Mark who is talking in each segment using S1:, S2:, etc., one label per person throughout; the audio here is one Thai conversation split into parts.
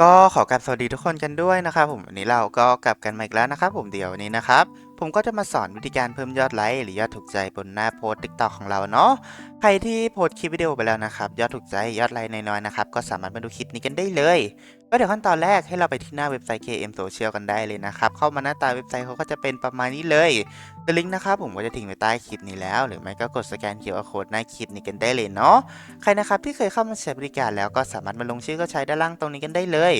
S1: ก็ขอกราบสวัสดีทุกคนกันด้วยนะครับผมวันนี้เราก็กลับกันมาอีกแล้วนะครับผมเดี๋ยววันนี้นะครับ ผมก็จะมาสอนวิธีการเพิ่มยอดไลค์หรือยอดถูกใจบนหน้าโพสติ๊กต็อกของเราเนาะ ใครที่โพสต์คลิปวิดีโอไปแล้วนะครับ ยอดถูกใจยอดไลค์น้อยๆนะครับ ก็สามารถมาดูคลิปนี้กันได้เลย ก็เดี๋ยวขั้นตอนแรกให้เราไปที่หน้าเว็บไซต์ KM Social กันได้เลยนะครับ เข้ามาหน้าตาเว็บไซต์เขาก็จะเป็นประมาณนี้เลยเดลิงก์นะครับผมก็จะทิ้งไว้ใต้คลิปนี้แล้ว หรือไม่ก็กดสแกน QR Code หน้าคลิปนี้กันได้เลยเนาะ ใครนะครับที่เคยเข้ามาใช้บริการแล้วก็สามารถมาลงชื่อก็ใช้ด้านล่างตรงนี้กันได้เลย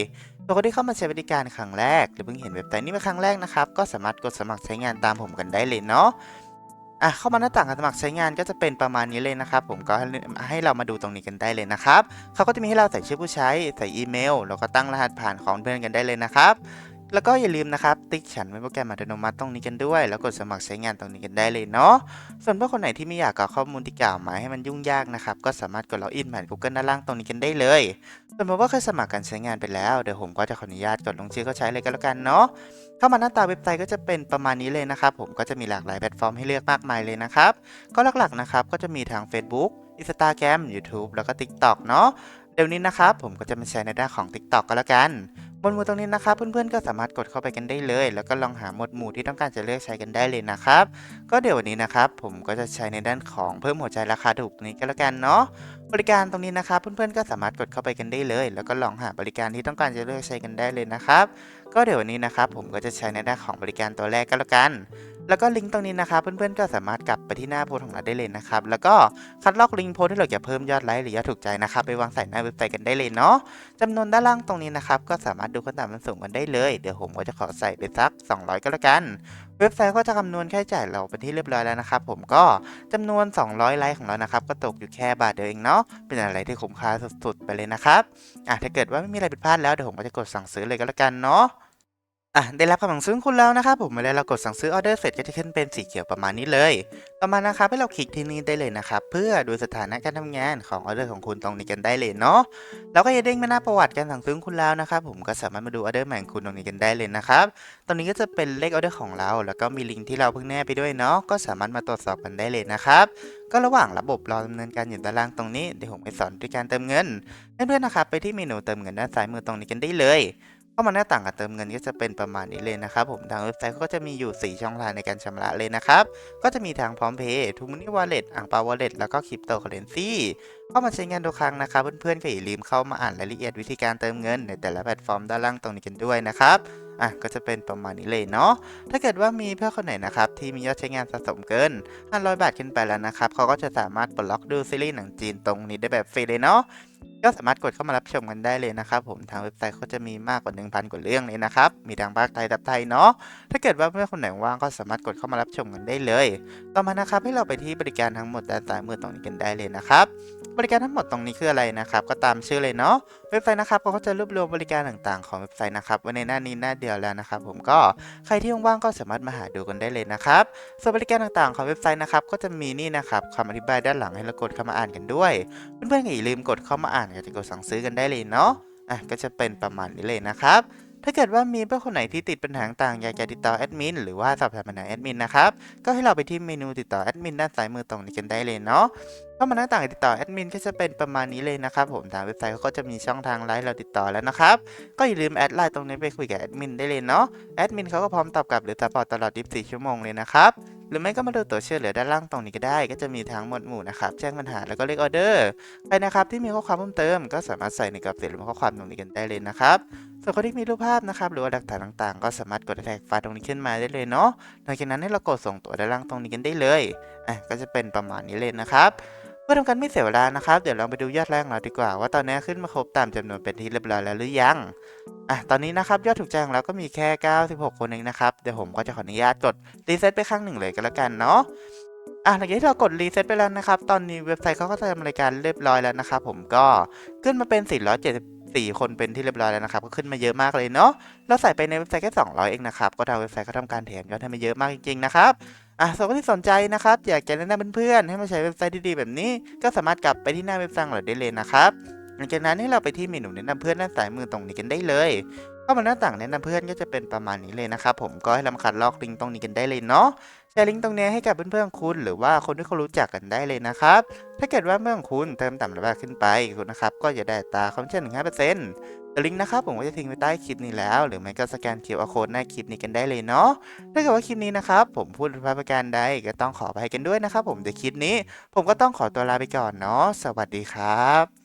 S1: ตัวคนที่เข้ามาใช้บริการครั้งแรก หรือเพิ่งเห็นเว็บไซต์นี้เป็นครั้งแรกนะครับ ก็สามารถกดสมัครใช้งานตามผมกันได้เลยเนาะอะเข้ามาหน้าต่างการสมัครใช้งานก็จะเป็นประมาณนี้เลยนะครับ ผมก็ให้ให้เรามาดูตรงนี้กันได้เลยนะครับเขาก็จะมีให้เราใส่ชื่อผู้ใช้ใส่อีเมลแล้วก็ตั้งรหัสผ่านของเพื่อนกันได้เลยนะครับ แล้วก็อย่าลืมนะครับ ติ๊กฉันไว้โปรแกรมอัตโนมัติตรงนี้กันด้วย แล้วกดสมัครใช้งานตรงนี้กันได้เลยเนาะส่วนเพื่อคนไหนที่ไม่อยากกรอกข้อมูลที่กล่าวมาให้มันยุ่งยากนะครับ ก็สามารถกดล็อกอินผ่าน Google ด้านล่างตรงนี้กันได้เลยสมมติว่าเคยสมัครการใช้งานไปแล้วเดี๋ยวผมก็จะขออนุญาตกดลงชื่อเข้าใช้เลยก็แล้วกันเนาะเข้ามาหน้าตาเว็บไซต์ก็จะเป็นประมาณนี้เลยนะครับผมก็จะมีหลากหลายแพลตฟอร์มให้เลือกมากมายเลยนะครับก็หลักๆนะครับก็จะมีทาง Facebook Instagram YouTube แล้วก็ TikTok เนาะเดี๋ยวนี้นะครับผมก็จะมาใช้ในด้านของ TikTok ก็แล้วกัน บนหมู่ตรงนี้นะครับเพื่อนๆก็สามารถกดเข้าไปกันได้เลย แล้วก็ลองหาหมวดหมู่ที่ต้องการจะเลือกใช้กันได้เลยนะครับ ก็เดี๋ยววันนี้นะครับ ผมก็จะใช้ในด้านของเพิ่มหัวใจราคาถูกนี้ก็แล้วกันเนาะ บริการตรงนี้นะครับเพื่อนๆก็สามารถกดเข้าไปกันได้เลย แล้วก็ลองหาบริการที่ต้องการจะเลือกใช้กันได้เลยนะครับ ก็เดี๋ยววันนี้นะครับผมก็จะใช้ในด้านของบริการตัวแรกก็แล้วกัน แล้วก็ลิงก์ตรงนี้นะครับเพื่อนๆก็สามารถกลับไปที่หน้าโพสของเราได้เลยนะครับแล้วก็คัดลอกลิงก์โพสที่เราจะเพิ่มยอดไลค์หรือยอดถูกใจนะครับไปวางใส่หน้าเว็บไซต์กันได้เลยเนาะจำนวนด้านล่างตรงนี้นะครับก็สามารถดูขั้นต่ำมันสูงกันได้เลย เดี๋ยวผมก็จะขอใส่ไปสัก 200 ก็แล้วกัน เว็บไซต์ก็จะคำนวณค่าใช้จ่ายเราเป็นที่เรียบร้อยแล้วนะครับผมก็จำนวน 200 ไลค์ของเรานะครับก็ตกอยู่แค่บาทเดียวเองเนาะเป็นอะไรที่คุ้มค่าสุดๆไปเลยนะครับอะถ้าเกิดว่าไม่มีอะไรผิดพลาดแล้วเดี๋ยวผมก็จะกดสั่งซื้อเลยก็แล้วกันเนาะ อะได้รับคำสั่งซื้อคุณแล้วนะครับผมเมื่อเรากดสั่งซื้อออเดอร์เสร็จก็จะขึ้นเป็นสีเขียวประมาณนี้เลย ต่อมานะครับให้เราคลิกที่นี่ได้เลยนะครับเพื่อดูสถานะการทำงานของออเดอร์ของคุณตรงนี้กันได้เลยเนาะแล้วก็จะเด้งมาหน้าประวัติการสั่งซื้อของคุณแล้วนะครับผมก็สามารถมาดูออเดอร์ใหม่ของคุณตรงนี้กันได้เลยนะครับตรงนี้ก็จะเป็นเลขออเดอร์ของเรา แล้วก็มีลิงก์ที่เราเพิ่งแนบไปด้วยเนาะก็สามารถมาตรวจสอบกันได้เลยนะครับก็ระหว่างระบบรอดำเนินการอยู่ด้านล่างตรงนี้เดี๋ยวผมไปสอนด้วยการเติมเงินเพื่อนๆนะครับไปที่เมนูเติมเงินด้านซ้ายมือตรงนี้กันได้เลย เข้ามาหน้าต่างการเติมเงินก็จะเป็นประมาณนี้เลยนะครับผมทางเว็บไซต์เขาก็จะมีอยู่ 4 ช่องทางในการชำระเลยนะครับ ก็จะมีทางพร้อมเพย์ทูมินิวอลเล็ตอ่างปาวอลเล็ตแล้วก็คริปโตเคอเรนซีเข้ามาใช้งานทุกครั้งนะครับเพื่อนๆก็อย่าลืมเข้ามาอ่านรายละเอียดวิธีการเติมเงินในแต่ละแพลตฟอร์มด้านล่างตรงนี้กันด้วยนะครับ อะก็จะเป็นประมาณนี้เลยเนาะถ้าเกิดว่ามีเพื่อนคนไหนนะครับที่มียอดใช้งานสะสมเกิน 500 บาทขึ้นไปแล้วนะครับเขาก็จะสามารถปลดล็อกดูซีรีส์หนังจีนตรงนี้ได้แบบฟรีเลยเนาะก็สามารถกดเข้ามารับชมกันได้เลยนะครับผมทางเว็บไซต์เขาจะมีมากกว่า 1,000 กว่าเรื่องเลยนะครับมีทางภาคไทยทับไทยเนาะถ้าเกิดว่าเพื่อนคนไหนว่างก็สามารถกดเข้ามารับชมกันได้เลย ต่อมานะครับให้เราไปที่บริการทั้งหมดด้านซ้ายมือตรงนี้กันได้เลยนะครับ บริการทั้งหมดตรงนี้คืออะไรนะครับก็ตามชื่อเลยเนาะเว็บไซต์นะครับเขาก็จะรวบรวมบริการต่างๆของเว็บไซต์นะครับไว้ในหน้านี้หน้าเดียวแล้วนะครับผมก็ใครที่ว่างๆก็สามารถมาหาดูกันได้เลยนะครับส่วนบริการต่างๆของเว็บไซต์นะครับก็จะมีนี่นะครับคำอธิบายด้านหลังให้เรากดเข้ามาอ่านกันด้วยเพื่อนๆอย่าลืมกดเข้ามาอ่านก็จะกดสั่งซื้อกันได้เลยเนาะอะก็จะเป็นประมาณนี้เลยนะครับ ถ้าเกิดว่ามีเพื่อนคนไหนที่ติดปัญหาต่างอยากจะติดต่อแอดมินหรือว่าสอบถามปัญหาแอดมินนะครับ ก็ให้เราไปที่เมนูติดต่อแอดมินด้านซ้ายมือตรงนี้กันได้เลยเนาะเข้ามาหน้าต่างติดต่อแอดมินก็จะเป็นประมาณนี้เลยนะครับผมทางเว็บไซต์เขาก็จะมีช่องทางไลน์เราติดต่อแล้วนะครับ ก็อย่าลืมแอดไลน์ตรงนี้ไปคุยกับแอดมินได้เลยเนาะแอดมินเขาก็พร้อมตอบกลับหรือตอบตลอด 24 ชั่วโมงเลยนะครับหรือไม่ก็มาดูตัวช่วยเหลือด้านล่างตรงนี้ก็ได้ ก็จะมีทั้งหมวดหมู่นะครับ แจ้งปัญหาแล้วก็เลขออเดอร์ใครนะครับที่มีข้อความเพิ่มเติม ก็สามารถใส่ในกระเป๋าหรือข้อความตรงนี้กันได้เลยนะครับ ส่วนคนที่มีรูปภาพนะครับหรือว่าหลักฐานต่างๆ ก็สามารถกดแท็กไฟล์ตรงนี้ขึ้นมาได้เลยเนาะหลังจากนั้นให้เรากดส่งตัวด้านล่างตรงนี้กันได้เลยอะก็จะเป็นประมาณนี้เลยนะครับเพื่อทำการไม่เสียเวลานะครับ เดี๋ยวเราไปดูยอดแรกของเราดีกว่า ว่าตอนนี้ขึ้นมาครบตามจำนวนเป็นที่เรียบร้อยแล้วหรือยังอะตอนนี้นะครับยอดถูกใจของเราก็มีแค่ 96 คนเองนะครับเดี๋ยวผมก็จะขออนุญาตกดรีเซ็ตไปครั้งหนึ่งเลยก็แล้วกันเนาะอะหลังจากที่เรากดรีเซ็ตไปแล้วนะครับ ตอนนี้เว็บไซต์เขาก็จะทำรายการเรียบร้อยแล้วนะครับผมก็ขึ้นมาเป็น 474คนเป็นที่เรียบร้อยแล้วนะครับก็ขึ้นมาเยอะมากเลยเนาะเราใส่ไปในเว็บไซต์แค่ 200 เองนะครับก็ทางเว็บไซต์เขาทำการแถมยอดให้มาเยอะมากจริงๆนะครับอะสำหรับคนที่สนใจนะครับ อยากจะแนะนำเพื่อนๆให้มาใช้เว็บไซต์ดีๆแบบนี้ ก็สามารถกลับไปที่หน้าเว็บไซต์ของเราได้เลยนะครับหลังจากนั้นให้เราไปที่เมนูแนะนำเพื่อนด้านซ้ายมือตรงนี้กันได้เลยเข้ามาหน้าต่างแนะนำเพื่อนก็จะเป็นประมาณนี้เลยนะครับผมก็ให้เรามาคัดลอกลิงก์ตรงนี้กันได้เลยเนาะ แชร์ลิงก์ตรงนี้ให้กับเพื่อนๆคุณ หรือว่าคนที่เขารู้จักกันได้เลยนะครับ ถ้าเกิดว่าเพื่อนคุณเติมต่ำระบาขึ้นไปคุณนะครับก็จะได้ตาคอมมิชชั่นถึง5%แต่ลิงก์นะครับผมก็จะทิ้งไว้ใต้คลิปนี้แล้ว หรือไม่ก็สแกน QR Code หน้าคลิปนี้กันได้เลยเนาะถ้าเกิดว่าคลิปนี้นะครับผมพูดผิดพลาดประการใดก็ต้องขออภัยกันด้วยนะครับผมเดี๋ยวคลิปนี้ ผมก็ต้องขอตัวลาไปก่อนเนาะสวัสดีครับ